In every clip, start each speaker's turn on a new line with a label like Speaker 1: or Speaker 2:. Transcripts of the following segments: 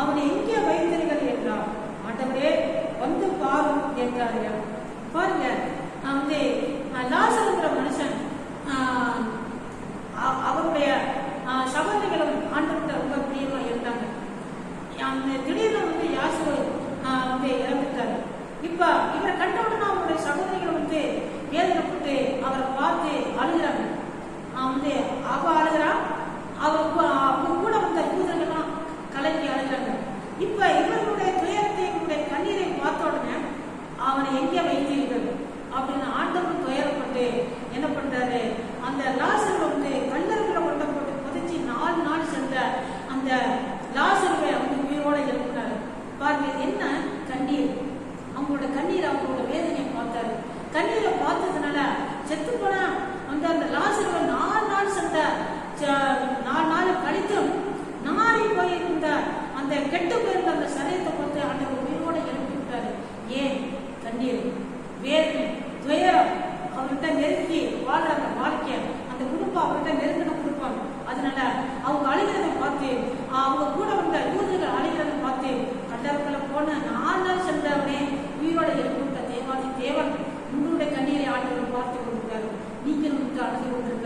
Speaker 1: அவனை எங்கே வைத்தீர்கள் என்றார் ஆண்டவரே வந்து பாரும் என்றார்கள் பாருங்க வந்து லாசருங்கிற மனுஷன். அவருடைய சகோதரிகளும் ஆண்டவர்கிட்ட ரொம்ப பிரியமா இருந்தாங்க. அந்த திடீர்னு வந்து யாசு வந்து இறந்துட்டாரு. இப்ப இவரை கண்டவுடனே அவருடைய சகோதரிகள் வந்து வேதனைப்பட்டு அவரை பார்த்து அழுகிறாங்க. வந்து அவ அழுகிறா. அவருக்கு அவங்க கூட வந்த யூதர்கள்லாம் கலங்கி அழுகிறாங்க இப்ப இவர்களுடைய துயரத்தை இவருடைய கண்ணீரை பார்த்த உடனே அவனை எங்கே வைத்தீர்கள் அப்படின்னு ஆண்டவன் துயரப்பட்டு என்ன பண்றாரு அந்த லாசர் வந்து கல்லறுகளை கொண்ட போட்டு புதைச்சி நாலு நாள் சென்ற அந்த லாசருவை அவங்க உயிரோட எழுப்பினாரு பாருங்க இது என்ன கண்ணீர் அவங்களோட கண்ணீர் அவங்களோட வேதனையை பார்த்தாரு கண்ணீரை பார்த்ததுனால செத்து போன அந்த அந்த லாசர் நாலு நாள் சென்ற ச- நாலு நாள் கழித்தும் நாரி போயிருந்த அந்த கெட்டு போயிருந்த அந்த சரீரத்தை பார்த்து அந்த உயிரோட எழுப்பி விட்டாரு. ஏன்? கண்ணீர். வேதனை. துயரம். அவர்கிட்ட நெருக்கி வாழ்ற அந்த வாழ்க்கை. அந்த குடும்பம் அவர்கிட்ட நெருங்கின குடும்பம். அதனால அவங்க அழுகிறத பார்த்து அவங்க கூட வந்த யூதர்கள் அழுகிறத பார்த்து கண்டவர்களை போன நாலு நாள் சென்றவனே உயிரோட எழுப்பிவிட்ட தேவாதி தேவன் உங்களுடைய கண்ணீரை ஆண்டவர் பார்த்து 你已经不知道给我们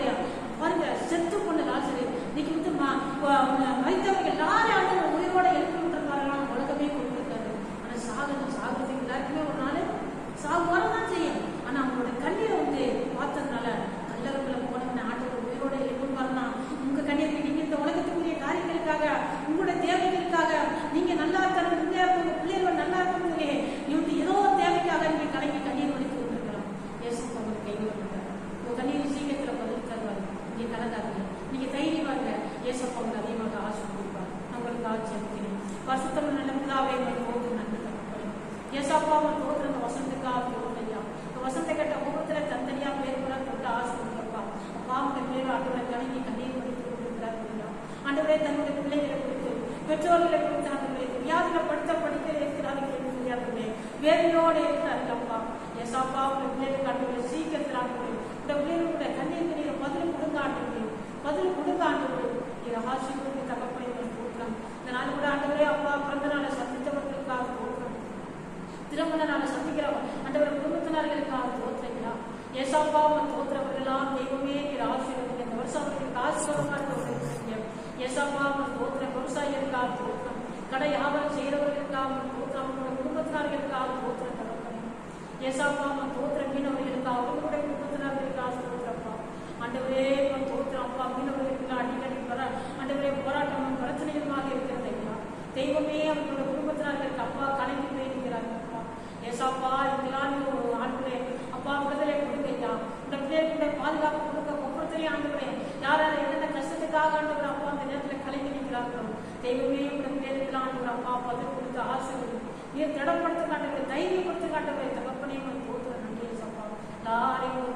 Speaker 1: கண்டிப்பா பாருங்க செத்து பொண்ணு லாசரு இன்னைக்கு வந்து ம- எல்லாரும் ஆண்டவர் உயிரோட எழுப்பி எழுப்பிவிட்டிருக்காரலாம் உலகமே கொடுத்துருக்காரு ஆனா சாகணும் சாகுறதுக்கு எல்லாருக்குமே ஒரு நாள் சாகுவா இருங்க இயேசப்பா அதிகமாக ஆசை கொடுப்பார் அவங்களுக்கு ஆட்சி அளிக்கிறேன் வருஷத்தமிழ் நல்ல பிதாவே எங்களை போது நன்றி தகப்பனே. ஏசப்பா அவன் தோற்ற இந்த வசந்தத்துக்காக போகலையா இந்த வசந்த கட்ட முகத்துல தந்தனியா பேர் கூட தொட்டு ஆசை கொடுப்பா அப்பா அவங்க பிள்ளைகள் ஆண்டவரை கலங்கி கண்ணீர் படித்து கொண்டிருக்கிறார் இல்லையா ஆண்டவரே தன்னுடைய பிள்ளைகளை குறித்து பெற்றோர்களை குறித்து ஆண்டவரே வியாதிகளை படுத்த படிக்க இருக்கிறார்கள் என்று சொல்லி வேதனையோடு இருக்கிறார்கள் அப்பா ஏசப்பா உங்க பிள்ளைகளை ஆண்டவரே சீக்கிரத்தில் ஆண்டவரே இந்த பிள்ளைகளுடைய கண்ணீர் கண்ணீரை பதில் கொடுங்க ஆண்டவரே பதில் கொடுங்க ஆண்டவரே இதை ஆசீர்வதி தகப்பனை இந்த நாள் கூட ஆண்டவரே அப்பா பிறந்த நாளை சந்தித்தவர்களுக்காக கொடுக்கலாம் திருமண நாளை சந்திக்கிறவங்க ஆண்டவர் குடும்பத்தினர்களுக்காக தோற்றுங்களா ஏசாப்பா அவன் தோற்றவர்களாம் தெய்வமே ஆசீர்வதிங்க இந்த வருஷம் அவர்களுக்கு ஆசீர்வாதமாக தோற்றுங்க ஏசாப்பா அவன் தோற்ற விவசாயிகளுக்காக தோற்றம் கடை வியாபாரம் செய்கிறவர்களுக்காக அவன் தோற்றம் அவங்களோட குடும்பத்தினர்களுக்காக தோற்ற தகப்பனே ஏசாப்பா அவன் தோற்ற மீனவர்களுக்காக அவர்களுடைய குடும்பத்தினர்களுக்காக தோற்றப்பா ஆண்டவரே அவன் தோற்ற அப்பா மீனவர்களுக்கு அடிக்கடி வர ஆண்டவரே போராட்டம் பிரச்சனைகளுமாக இருக்கிறது ஐயா. தெய்வமே அவங்களோட குடும்பத்தினர்களுக்கு அப்பா கலங்கி போயிருக்கிறாங்க அப்பா ஏசாப்பா இதெல்லாம் நீங்க ஒரு ஆண்டுகளே அப்பா விடுதலை கொடுங்க ஐயா. இந்த பிள்ளைகளுடைய பாதுகாப்பு கொடுக்க ஒவ்வொருத்தரையும் ஆண்டுகளே யாரால யார் என்னென்ன கஷ்டத்துக்காக ஆண்டவர் அப்பா அந்த நேரத்தில் கலங்கி நிற்கிறார்களோ தெய்வமே உங்க பிள்ளைகளுக்கு ஆண்டவர் அப்பா பதில் கொடுத்து ஆசீர்வதி நீர் திடப்படுத்த காட்டுகிற தைரியம் கொடுத்து காட்டுகிற தகப்பனையும் போட்டு போத்துற நன்றி ஏசப்பா. எல்லாரையும்